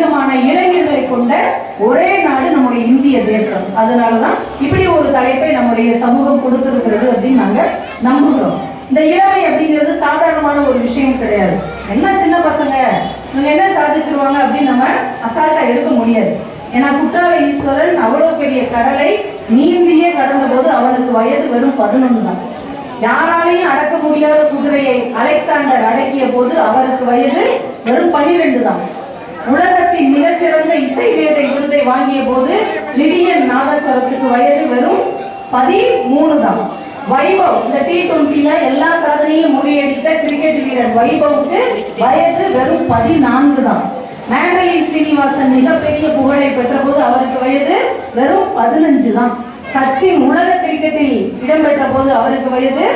அதிகமான இளைஞர்களை கொண்ட ஒரே நாடு நம்முடைய இந்திய தேசம். அதனாலதான் இப்படி ஒரு தலைப்பை நம்முடைய சமூகம் கொடுத்திருக்கிறது அப்படின்னு நாங்க நம்புகிறோம். இந்த இளமை அப்படிங்கிறது சாதாரணமான ஒரு விஷயம் கிடையாது. என்ன சின்ன பசங்க? இவங்க என்ன சாதிச்சிருவாங்க அப்படின்னு நம்ம அசால்ட்டா எடுக்க முடியாது. ஏன்னா குற்றால ஈஸ்வரன் அவ்வளவு பெரிய கடலை நீந்தியே கடந்த போது அவனுக்கு வயது வெறும் பதினொன்று தான். யாராலையும் அடக்க முடியாத குதிரையை அலெக்சாண்டர் அடக்கிய போது அவருக்கு வயது வெறும் பனிரெண்டு தான். உலகத்தின் மிகச்சிறந்த இசை வேதை விருதை வாங்கிய போது லிடியன் நாதஸ்வரத்துக்கு வயது வெறும் பதிமூணு தான். வைபவ் இந்த டி டுவெண்ட்டில எல்லா சாதனையும் முறியடித்த கிரிக்கெட் வீரர் வைபவுக்கு வயது வெறும் பதினான்கு தான். மேண்டலின் சீனிவாசன் மிகப்பெரிய புகழை பெற்ற போது அவருக்கு வயது வெறும் பதினஞ்சு தான். சச்சின் உலக கிரிக்கெட்டில் இடம்பெற்ற போது அவருக்கு வயது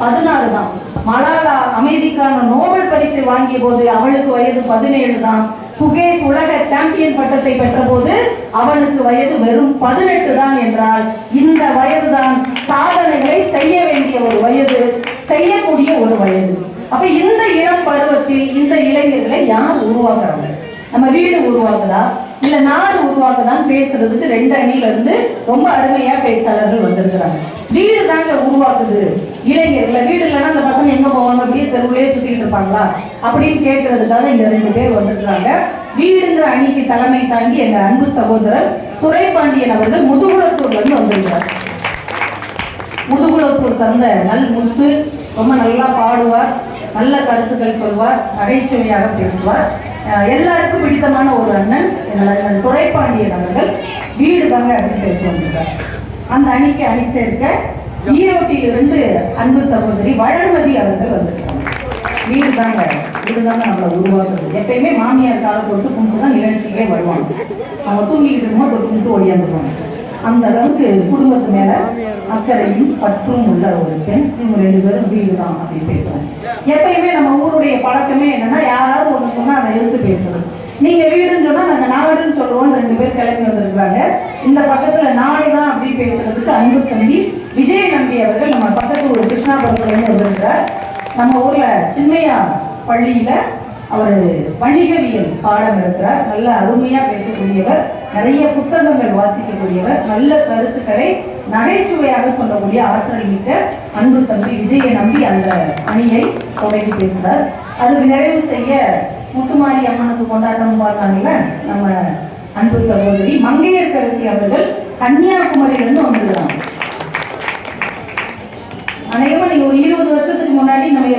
பதினாறு தான். மலாலா அமைதிக்கான நோபல் பரிசு வாங்கிய போது அவளுக்கு வயது பதினேழு தான். புகேஷ் உலக சாம்பியன் பட்டத்தை பெற்ற போது அவளுக்கு வயது வெறும் பதினெட்டு தான் என்றால் இந்த வயது தான் சாதனைகளை செய்ய வேண்டிய ஒரு வயது செய்யக்கூடிய ஒரு வயது. அப்ப இந்த இளம் பருவத்தில் இந்த இளைஞர்களை யார் உருவாக்குறாங்க? நம்ம வீடு உருவாக்குதா இல்ல நாடு உருவாக்குதான் பேசுறதுக்கு ரெண்டு அணியில இருந்து ரொம்ப அருமையா பேச்சாளர்கள் வந்திருக்கிறாங்க. வீடு தாங்க உருவாக்குது. இளைஞர்களை வீடு இல்லைன்னா அந்த பசங்க எங்க போவாங்க? அப்படியே தெருவுலயே சுத்திட்டு இருப்பாங்களா? அப்படின்னு கேட்கறதுக்காக இந்த ரெண்டு பேர் வந்திருக்கிறாங்க. வீடுங்கிற அணிக்கு தலைமை தாங்கி எங்க அன்பு சகோதரர் துரைப்பாண்டியன் அவர்கள் முதுகுளத்தூர்ல இருந்து வந்திருக்கிறார். முதுகுளத்தூர் தந்த நல் முத்து ரொம்ப நல்லா பாடுவார் நல்ல கருத்துக்கள் சொல்வார் நகைச்சுவையாக பேசுவார். எல்லாருக்கும் பிடித்தமான ஒரு அண்ணன் எங்கள் அண்ணன் அவர்கள். வீடு தாங்க அப்படின்னு பேச வந்திருக்கார் அந்த அணிக்கு அணி சேர்க்க ஈரோட்டிலிருந்து அன்பு சகோதரி வளர்மதி அவர்கள் வந்திருக்காங்க. வீடு தாங்க வீடு தாங்க நம்மளை உருவாக்குறது எப்பயுமே மாமியார் காலை தொட்டு கும்பிட்டு தான் நிகழ்ச்சிக்கே வருவாங்க. அவங்க தூங்கிக்கிட்டு இருக்கும்போது தொட்டு கும்பிட்டு ஓடியாந்துருவாங்க. அந்த அளவுக்கு குடும்பத்து மேல அக்கறையும் பற்றும் உள்ள ஒரு பெண். இவங்க ரெண்டு பேரும் வீடு தான் அப்படின்னு பேசுவாங்க. எப்பயுமே நம்ம ஊருடைய பழக்கமே என்னன்னா யாராவது ஒன்று சொன்னா அதை எடுத்து பேசுறது. நீங்க வீடுன்னு சொன்னா நாங்க நாடுன்னு சொல்லுவோம். ரெண்டு பேர் கிளம்பி வந்திருக்காங்க இந்த பக்கத்துல நானே தான் அப்படி பேசுறதுக்கு அன்பு தம்பி விஜய நம்பி அவர்கள் நம்ம பக்கத்து ஒரு கிருஷ்ணாபுரத்துலேருந்து வந்திருக்கிறார் நம்ம ஊர்ல சின்மையா பள்ளியில அவர் வணிகவியல் பாடம் இருக்கிறார் நல்ல அருமையா பேசக்கூடியவர். நிறைய புத்தகங்கள் வாசிக்கக்கூடியவர். நல்ல கருத்துக்களை நகைச்சுவையாக சொல்லக்கூடிய ஆற்றல் மிக்க அன்பு தம்பி விஜயை நம்பி அந்த அணியை தொடங்கி பேசுகிறார். அதுக்கு நிறைவு செய்ய முத்துமாரி அம்மனுக்கு கொண்டாட்டம் பார்த்தாங்கல்ல? நம்ம அன்பு சகோதரி மங்கையர்கரசி அவர்கள் கன்னியாகுமரியிலிருந்து வந்துடுறாங்க அநேகமா நீங்க ஒரு இருபது வருஷத்துக்கு முன்னாடி நம்ம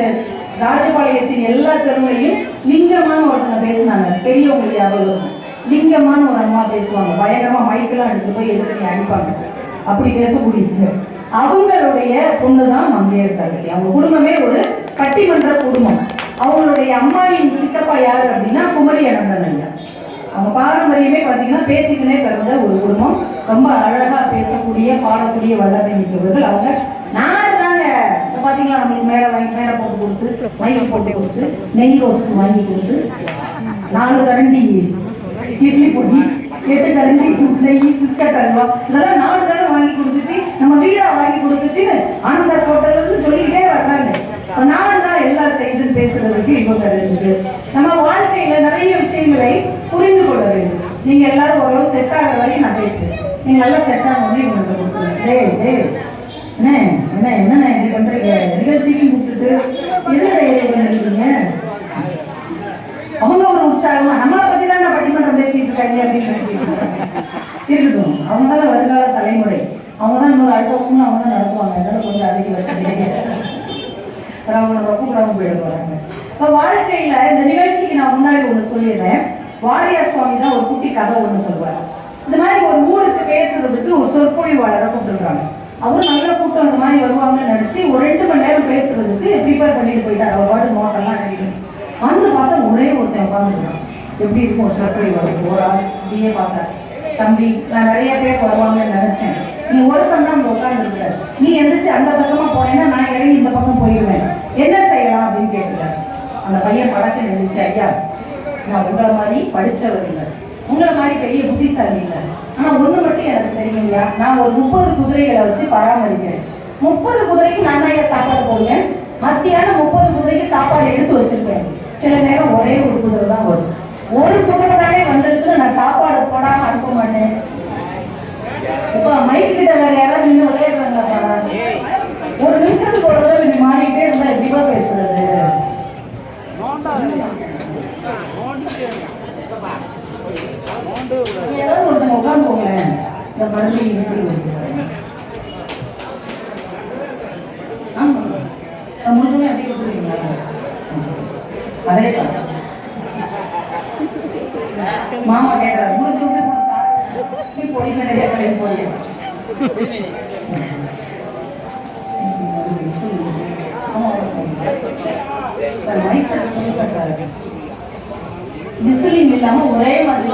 ராஜபாளையத்தின் எல்லா தெருவுலையும் லிங்கமான ஒருத்தங்க பேசினாங்க. பெரியவங்களுக்கு ஞாபகம் லிங்கமான ஒரு அம்மா பேசுவாங்க. பயங்கரமா மைக்கெல்லாம் எடுத்து போய் எடுத்து அனுப்பாங்க அப்படி பேசக்கூடியது அவங்களுடைய பொண்ணு தான் மங்கையர் கரசி. அவங்க குடும்பமே ஒரு பட்டிமன்ற குடும்பம். அவங்களுடைய அம்மாவின் சித்தப்பா யாரு அப்படின்னா குமரி அனந்தன் ஐயா. அவங்க பாரம்பரியமே பார்த்தீங்கன்னா பேச்சுக்குனே பிறந்த ஒரு குடும்பம். ரொம்ப அழகா பேசக்கூடிய பாடக்கூடிய வல்லமை மிக்கவர்கள் அவங்க. நான் தாங்க இப்ப பாத்தீங்களா நம்மளுக்கு மேடை வாங்கி மேடை போட்டு கொடுத்து மயில் போட்டு கொடுத்து நெய் ரோஸ்ட் வாங்கி கொடுத்து நாலு கரண்டி இட்லி பொடி எட்டு கரண்டி நெய் பிஸ்கட் அல்வா இதெல்லாம் நாலு தடவை வாங்கி கொடுத்துச்சு நம்ம வீடா வாங்கி கொடுத்துச்சுன்னு ஆனந்த ஹோட்டல்ல இருந்து சொல்லிக்கிட்டே வர்றாங்க. இப்ப தான் எல்லாம் செய்து பேசுறதுக்கு இப்போ இருக்கு நம்ம வாழ்க்கையில நிறைய விஷயங்களை புரிந்து கொள்ள வேண்டும். நீங்க எல்லாரும் ஓரளவு செட் ஆகிற வரையும் நான் பேசுறேன். நீங்க எல்லாம் செட் ஆனது இவங்களுக்கு கொடுத்துருங்க. டேய் என்ன என்ன இது பண்றீங்க? நிகழ்ச்சிக்கு கூப்பிட்டுட்டு எதுல இருக்கீங்க? அவங்க ஒரு உற்சாகமா நம்மளை பத்தி தான் பட்டிமன்றம் பேசிட்டு இருக்காங்க அப்படின்னு இருக்கட்டும். அவங்க தான் வருங்கால தலைமுறை. அவங்க தான் இன்னொரு அடுத்த வருஷமும் அவங்க தான் நடத்துவாங்க. அதனால கொஞ்சம் அதிக வருஷம் அவங்க ரொம்ப கூடாம போயிட போறாங்க. இப்போ வாழ்க்கையில் இந்த நிகழ்ச்சிக்கு நான் முன்னாடி ஒன்று சொல்லிடுறேன் வாரியார் சுவாமி தான் ஒரு குட்டி கதை ஒன்று சொல்லுவார். இந்த மாதிரி ஒரு ஊருக்கு பேசுறதுக்கு ஒரு சொற்பொழிவாளரை கூப்பிட்டுருக்காங்க. அவரும் நல்ல கூட்டம் அந்த மாதிரி வருவாங்கன்னு நினச்சி ஒரு ரெண்டு மணி நேரம் பேசுறதுக்கு ப்ரிப்பேர் பண்ணிட்டு போயிட்டார். அவர் பாட்டு நோட்டெல்லாம் கிடைக்கும் வந்து பார்த்தா ஒரே ஒருத்தன் உட்காந்துருக்கான் எப்படி இருக்கும் ஒரு சொற்பொழிவாளர்? ஒரு ஆள் இப்படியே பார்த்தா தம்பி நான் நிறைய பேர் வருவாங்கன்னு நினச்சேன். நீ ஒருத்தன் தான் உட்காந்துருக்க நீ எந்திரிச்சு அந்த பக்கமா போனேன்னா நான் இறங்கி இந்த பக்கம் போயிடுவேன் என்ன செய்யலாம் அப்படின்னு கேட்டுட்டார். அந்த பையன் படத்தை நினைச்சு ஐயா நான் உங்களை மாதிரி படிச்சவர் இல்லை. உங்களை மாதிரி பெரிய புத்திசாலி இல்லை. ஆனா ஒண்ணு மட்டும் எனக்கு தெரியுங்களா நான் ஒரு முப்பது குதிரைகளை வச்சு பராமரிக்கிறேன். முப்பது குதிரைக்கு நான் தான் சாப்பாடு போடுவேன். மத்தியானம் முப்பது குதிரைக்கு சாப்பாடு எடுத்து வச்சிருப்பேன். சில நேரம் ஒரே ஒரு குதிரை தான் வரும். ஒரு குதிரை தானே வந்திருக்கு நான் சாப்பாடு போடாம அனுப்ப மாட்டேன் இப்ப மைக் கிட்ட வேற யாராவது நின்று விளையாடுறாங்களா ஒரு நிமிஷத்துக்கு ஒரு தடவை நீ மாறிக்கிட்டே இருந்தா எப்படிப்பா பேசுறது நீங்க யாராவது ஒருத்தங்க உட்காந்துக்கோங்களேன் இந்த பள்ளி ஆமா. நான் முழுமே அப்படியே கொடுத்துருக்கீங்களா? அதே தான். மாமா கேட்கறாரு முடிச்சு விட்டு போய் போய் இல்லாம ஒரே மாதிரி